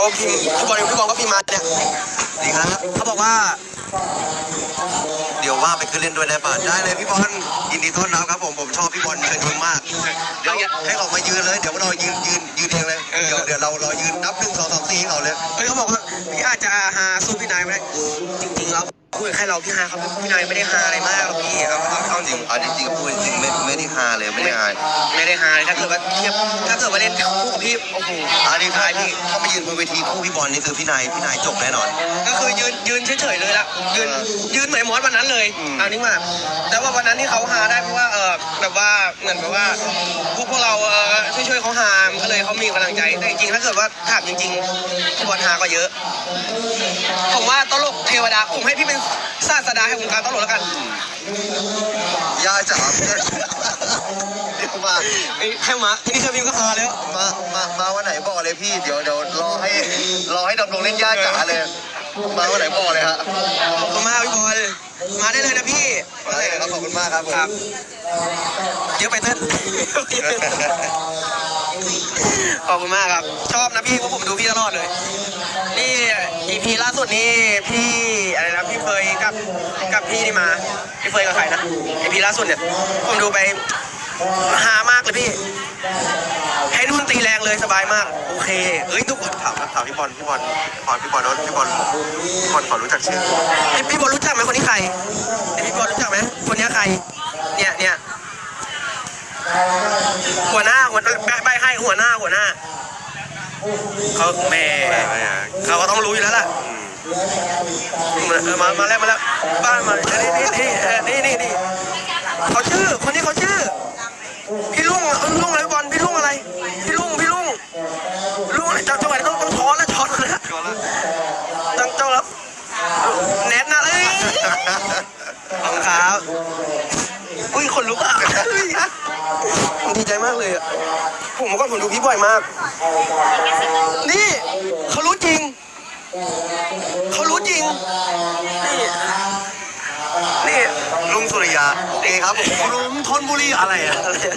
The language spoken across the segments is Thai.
เขาพิมพ์พี่บอลพี่บอลก็พิมพ์มาเนี่ยดีครับเขาบอกว่า เดี๋ยวว่าไปขึ้นเล่นด้วยได้ป่ะได้เลยพี่บอลยินดีต้อนรับครับผมผมชอบพี่บอลเชิญชมมากเดี๋ยวให้เขามายืนเลยเดี๋ยวเรายืนยืนยืนเองเลยเดี๋ยวเดี๋ยวเราเรายืนนับหนึ่งสองสามสี่เขาเลยเฮ้ยเขาบอกว่าพี่อาจจะหาสู้พี่นายไม่ได้จริงๆแล้ว คุยกับแค่เราพี่ฮาครับพี่นายไม่ได้ฮาอะไรมากหรอกพี่เอาเอาเอาจจริริงงอันนี้จริงๆพูดจริงๆไม่ไม่ได้ฮาเลยไม่ได้ฮาไม่ได้ฮาเลยถ้าเกิดว่าเทียบถ้าเกิดว่าเล่นคู่กับพี่โอ้โหอันนี้ตายพี่ถ้าไปยืนบนเวทีคู่พี่บอลนี่คือพี่นายพี่นายจบแน่นอน ก็คือยืนยืนเฉยๆเลยละยืนยืนเหมือนมอสวันนั้นเลยอืม เอานี้มาแต่ว่าวันนั้นที่เขาฮาได้เพราะว่าเออแบบว่าเหมือนแบบว่าพวกพวกเราเอ อช่วยช่วยๆเขาฮาก็เลยเขามีกำลังใจแต่จริงๆถ้าเกิดว่าถามจริงๆพี่บอลฮาก็เยอะ ผมว่าตลกเทวดาผมให้พี่เป็นศาสดาแห่งวงการตลกแล้วกันย่าจ๋าเดี๋ยวมาไอ้แค่มานี่เคยพิมพ์ก็ฮาแล้วมามามาวันไหนบอกเลยพี่เดี๋ยวเดี๋ยวรอให้รอให้ดำรงเล่นย่าจ๋าเลย มาวันไหนบอกเลยฮะขอบคุณมากพี่บอลมาได้เลยนะพี่มาเลยครับขอบคุณมากครับผมครับเยอะไปเต้นขอบคุณมากครับ ชอบนะพี่เพราะผมดูพี่ตลอดเลย นี่ EP ล่าสุดนี่พี่อะไรนะพี่เฟยกับกับพี่นี่มาพี่เฟยกับใครนะ EP ล่าสุดเนี่ยผมดูไปฮามากเลยพี่ให้นุ่นตีแรง เลยสบายมาก โอเค เอ้ยทุกคนถามถามพี่บอลพี่บอลขอพี่บอลว่าพี่บอลพี่บอลขอรู้จักชื่อพี่พี่บอลรู้จักไหมคนนี้ใครไอ้พี่บอลรู้จักไหมคนนี้ใคร เนี่ยเนี่ยหัวหน้าหัวหน้าใบใบให้หัวหน้าหัวหน้าเขาแม่เขาก็ต้องรู้อยู่แล้วล่ะเออมามาแล้วมาแล้วบ้านมานี่นี่นี่เออนี่นี่นี่เขาชื่อคนนี้เขาชื่อ พี่ลุงเออลุงอะไรบอลพี่ลุงอะไร พี่ลุงพี่ลุงลุงอะไรจังจังหวะนี้ต้องต้องช้อนแล้วช้อนแล้วต้องต้องแล้วแนทนะเอ้ยขอบคุณครับ อุ้ยคนลุกอะเฮ้ยผมดีใจมากเลยอะ ผมเมื่อก่อนผมดูพี่บ่อยมาก นี่เขารู้จริง เขารู้จริง นี่ นี่ลุงสุริยาเองครับผมลุงทนบุรีอะไรอะอะไรอะ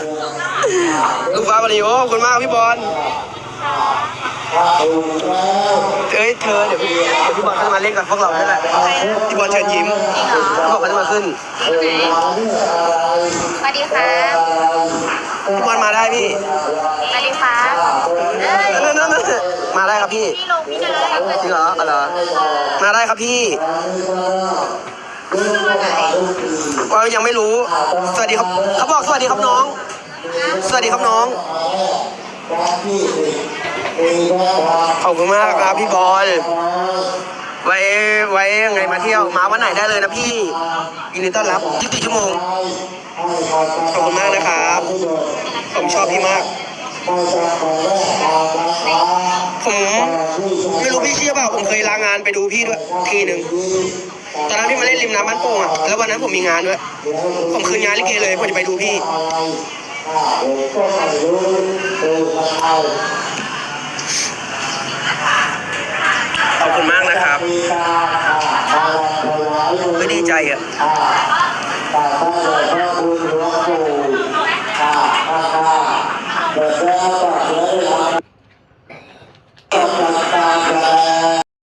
ลูกฟ้าบริโอขอบคุณมากพี่บอล เอ้ยเธอเดี๋ยวพี่เดี๋ยวพี่บอลเขาจะมาเล่นกับพวกเราได้แหละพี่บอลเชิญยิ้มเขาบอกเขาจะมาขึ้นสวัสดีครับพี่บอลมาได้พี่สวัสดีครับเอ้ยนั่นนั่นนั่นมาได้ครับพี่พี่ลงพี่นายจริงเหรออ๋อเหรอมาได้ครับพี่ชื่อว่าไหนว่ายังไม่รู้ สวัสดีครับเขาบอกสวัสดีครับน้อง สวัสดีครับน้อง ขอบคุณมากครับพี่บอล ไว้ไว้ยังไงมาเที่ยวมาวันไหนได้เลยนะพี่ยินดีต้อนรับ24ชั่วโมง ขอบคุณมากนะครับ ผมชอบพี่มาก ผมไม่รู้พี่เชื่อเปล่าผมเคยลางานไปดูพี่ด้วยทีหนึ่งตอนนั้นพี่มาเล่นริมน้ำบ้านโป่งอะ แล้ววันนั้นผมมีงานด้วย ผมคืนงานลิเกเลยผมจะไปดูพี่ ขอบคุณมากนะครับไม่ดีใจอะ